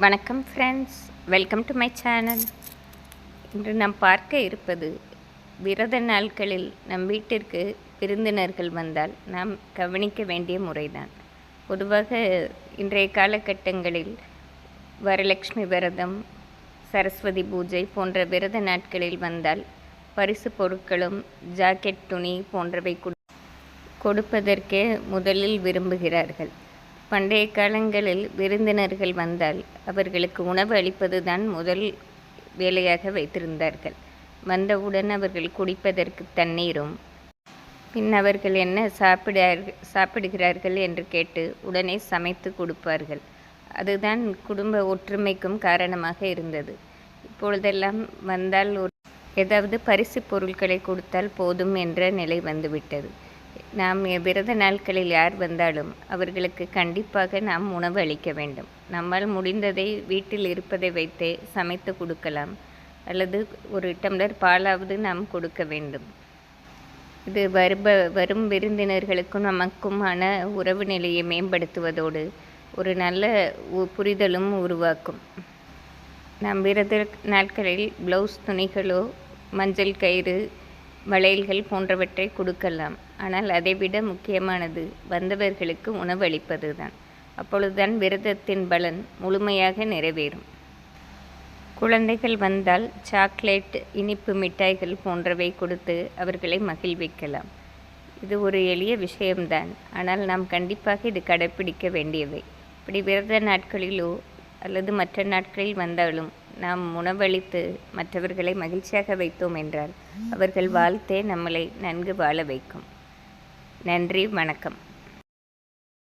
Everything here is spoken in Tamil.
வணக்கம் friends welcome to my channel இன்று நாம் பார்க்க இருப்பது விரத நாட்களில் நம் வீட்டிற்கு விருந்தினர்கள் வந்தால் நாம் கவனிக்க வேண்டிய முறைதான். பொதுவாக இன்றைய காலகட்டங்களில் வரலட்சுமி விரதம் சரஸ்வதி பூஜை போன்ற விரத நாட்களில் வந்தால் பரிசு பொருட்களும் ஜாக்கெட் துணி போன்றவை கொடு கொடுப்பதற்கே முதலில் விரும்புகிறார்கள். பண்டைய காலங்களில் விருந்தினர்கள் வந்தால் அவர்களுக்கு உணவு அளிப்பது தான் முதல் வேலையாக வைத்திருந்தார்கள். வந்தவுடன் அவர்கள் குடிப்பதற்கு தண்ணீரும் பின் அவர்கள் என்ன சாப்பிடார்கள் சாப்பிடுகிறார்கள் என்று கேட்டு உடனே சமைத்து கொடுப்பார்கள். அதுதான் குடும்ப ஒற்றுமைக்கும் காரணமாக இருந்தது. இப்பொழுதெல்லாம் வந்தால் ஒரு ஏதாவது பரிசு பொருட்களை கொடுத்தால் போதும் என்ற நிலை வந்துவிட்டது. நாம் விரத நாட்களில் யார் வந்தாலும் அவர்களுக்கு கண்டிப்பாக நாம் உணவு அளிக்க வேண்டும். நம்மால் முடிந்ததை வீட்டில் இருப்பதை வைத்தே சமைத்து கொடுக்கலாம். அல்லது ஒரு டம்ளர் பாலாவது நாம் கொடுக்க வேண்டும். இது வருப வரும் விருந்தினர்களுக்கும் நமக்குமான உறவு நிலையை மேம்படுத்துவதோடு ஒரு நல்ல புரிதலும் உருவாக்கும். நாம் விரத நாட்களில் ப்ளவுஸ் துணிகளோ மஞ்சள் கயிறு வளையல்கள் போன்றவற்றை கொடுக்கலாம். ஆனால் அதைவிட முக்கியமானது வந்தவர்களுக்கு உணவளிப்பது தான் அப்பொழுதுதான் விரதத்தின் பலன் முழுமையாக நிறைவேறும். குழந்தைகள் வந்தால் சாக்லேட் இனிப்பு மிட்டாய்கள் போன்றவை கொடுத்து அவர்களை மகிழ்விக்கலாம். இது ஒரு எளிய விஷயம்தான். ஆனால் நாம் கண்டிப்பாக இது கடைப்பிடிக்க வேண்டியவை. இப்படி விரத நாட்களிலோ அல்லது மற்ற நாட்களில் வந்தாலும் நாம் உணவளித்து மற்றவர்களை மகிழ்ச்சியாக வைத்தோம் என்றால் அவர்கள் வாழ்த்தே நம்மளை நன்கு வாழ வைக்கும். நன்றி வணக்கம்.